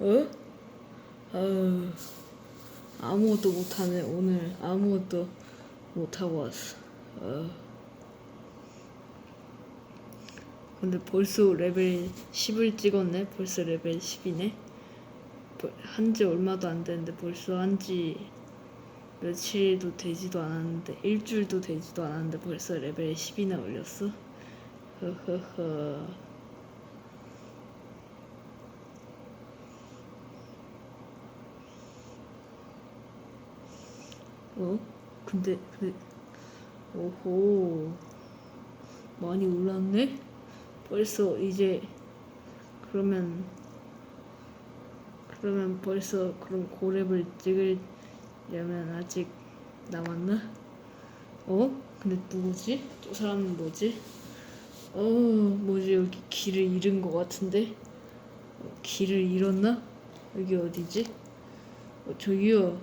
어? 어, 아무것도 못하네 오늘 아무것도 못하고 왔어 어. 근데 벌써 레벨 10을 찍었네 벌써 레벨 10이네 한지 얼마도 안 됐는데 벌써 한지 며칠도 되지도 않았는데 일주일도 되지도 않았는데 벌써 레벨 10이나 올렸어 허허허 어? 근데 근데 오호 많이 올랐네? 벌써 이제 그러면 그러면 벌써 그럼 고렙을 찍 으려면 아직 남았나? 어? 근데 누구지? 저 사람은 뭐지? 어 뭐지 여기 길을 잃은 것 같은데 어, 길을 잃었나? 여기 어디지? 어 저기요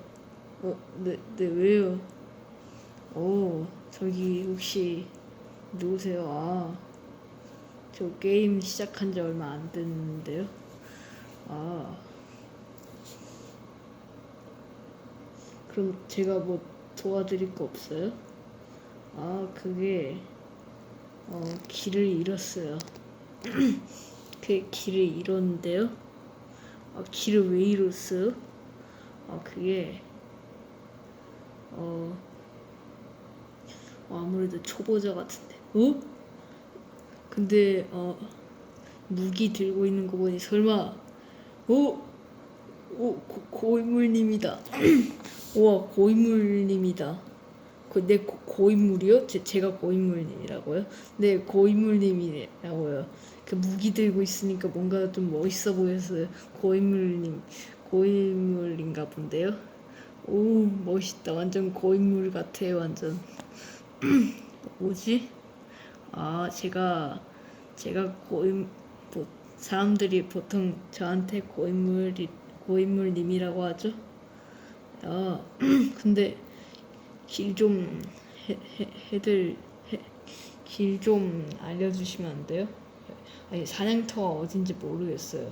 어, 네, 네, 왜요? 오, 저기 혹시 누구세요? 아, 저 게임 시작한 지 얼마 안 됐는데요? 아, 그럼 제가 뭐 도와드릴 거 없어요? 아, 그게, 어, 길을 잃었어요. 그 길을 잃었는데요? 아, 길을 왜 잃었어요? 아, 그게, 어, 어, 아무래도 초보자 같은데. 어? 근데 어 무기 들고 있는 거 보니 설마 어? 오 고, 고인물님이다. 우와 고인물님이다. 그, 내 고, 고인물이요? 제, 제가 고인물님이라고요? 네 고인물님이라고요. 그 무기 들고 있으니까 뭔가 좀 멋있어 보여서요. 고인물님 고인물인가 본데요. 오 멋있다 완전 고인물 같아요 완전 뭐지 아 제가 제가 고인 보, 사람들이 보통 저한테 고인물이 고인물님이라고 하죠 아 근데 길 좀 해들 길 좀 알려주시면 안 돼요 아니 사냥터가 어딘지 모르겠어요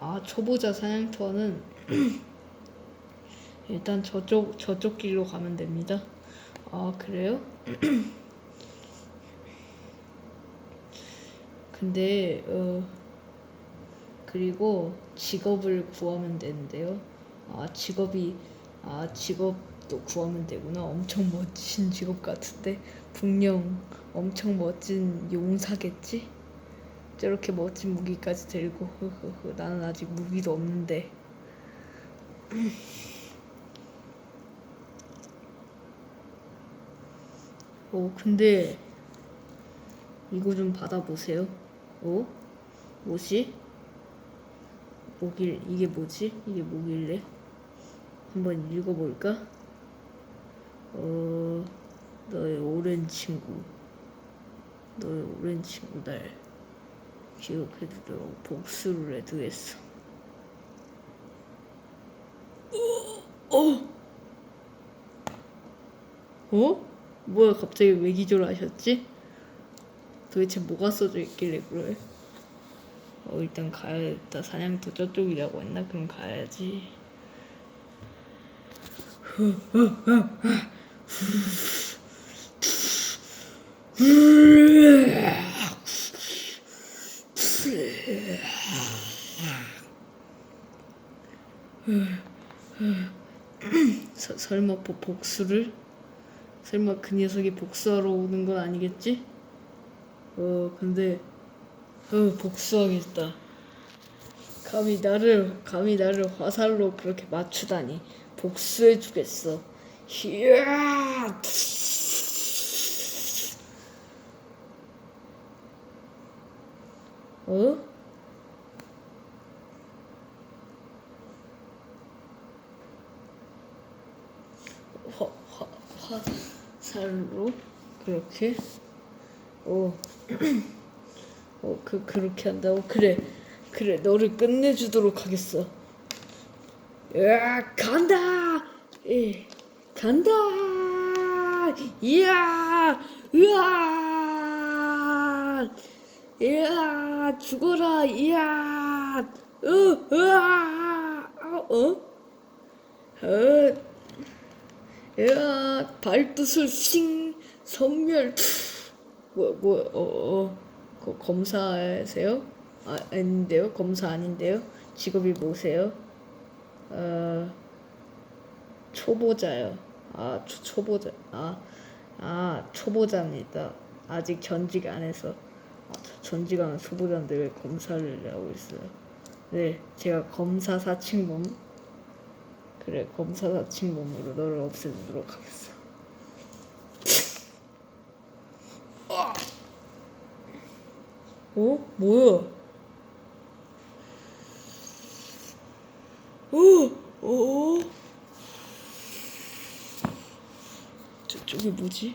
아 초보자 사냥터는 일단 저쪽 저쪽 길로 가면 됩니다. 아 그래요? 근데 어 그리고 직업을 구하면 되는데요. 아 직업이 아 직업도 구하면 되구나. 엄청 멋진 직업 같은데 분명 엄청 멋진 용사겠지? 저렇게 멋진 무기까지 들고 흐흐흐 나는 아직 무기도 없는데. 어, 근데 이거 좀 받아보세요. 어? 뭐지? 뭐길 이게 뭐지? 이게 뭐길래? 한번 읽어볼까? 어, 너의 오랜 친구, 너의 오랜 친구 날 기억해주도록 복수를 해두겠어. 어? 어? 뭐야 갑자기 왜 기절하셨지? 도대체 뭐가 써져 있길래 그래? 어 일단 가야겠다 사냥터 저쪽이라고 했나? 그럼 가야지 서, 설마 복- 복수를? 설마 그 녀석이 복수하러 오는 건 아니겠지? 어 근데 어 복수하겠다. 감히 나를 감히 나를 화살로 그렇게 맞추다니 복수해주겠어. 히야! 어? 화, 화, 화살로 그렇게 어, 어, 그 그렇게 한다고 그래, 그래, 너를 끝내주도록 하겠어. 야, 간다, 예, 간다, 이야, 으아. 야 죽어라 이야 으 으아 어? 어? 야 발두술 싱 선멸 뭐 뭐 어, 어. 거, 검사세요? 아 아닌데요 검사 아닌데요 직업이 뭐세요? 어 초보자요. 아 초, 초보자. 아 아 초보자입니다. 아직 전직 안 해서. 아, 저- 전직 안한 초보자인데 왜 검사를 하고 있어요? 네 제가 검사 사칭범 그래 검사 사칭범으로 너를 없애주도록 하겠어. 어? 뭐야? 어? 어? 저, 저게 뭐지?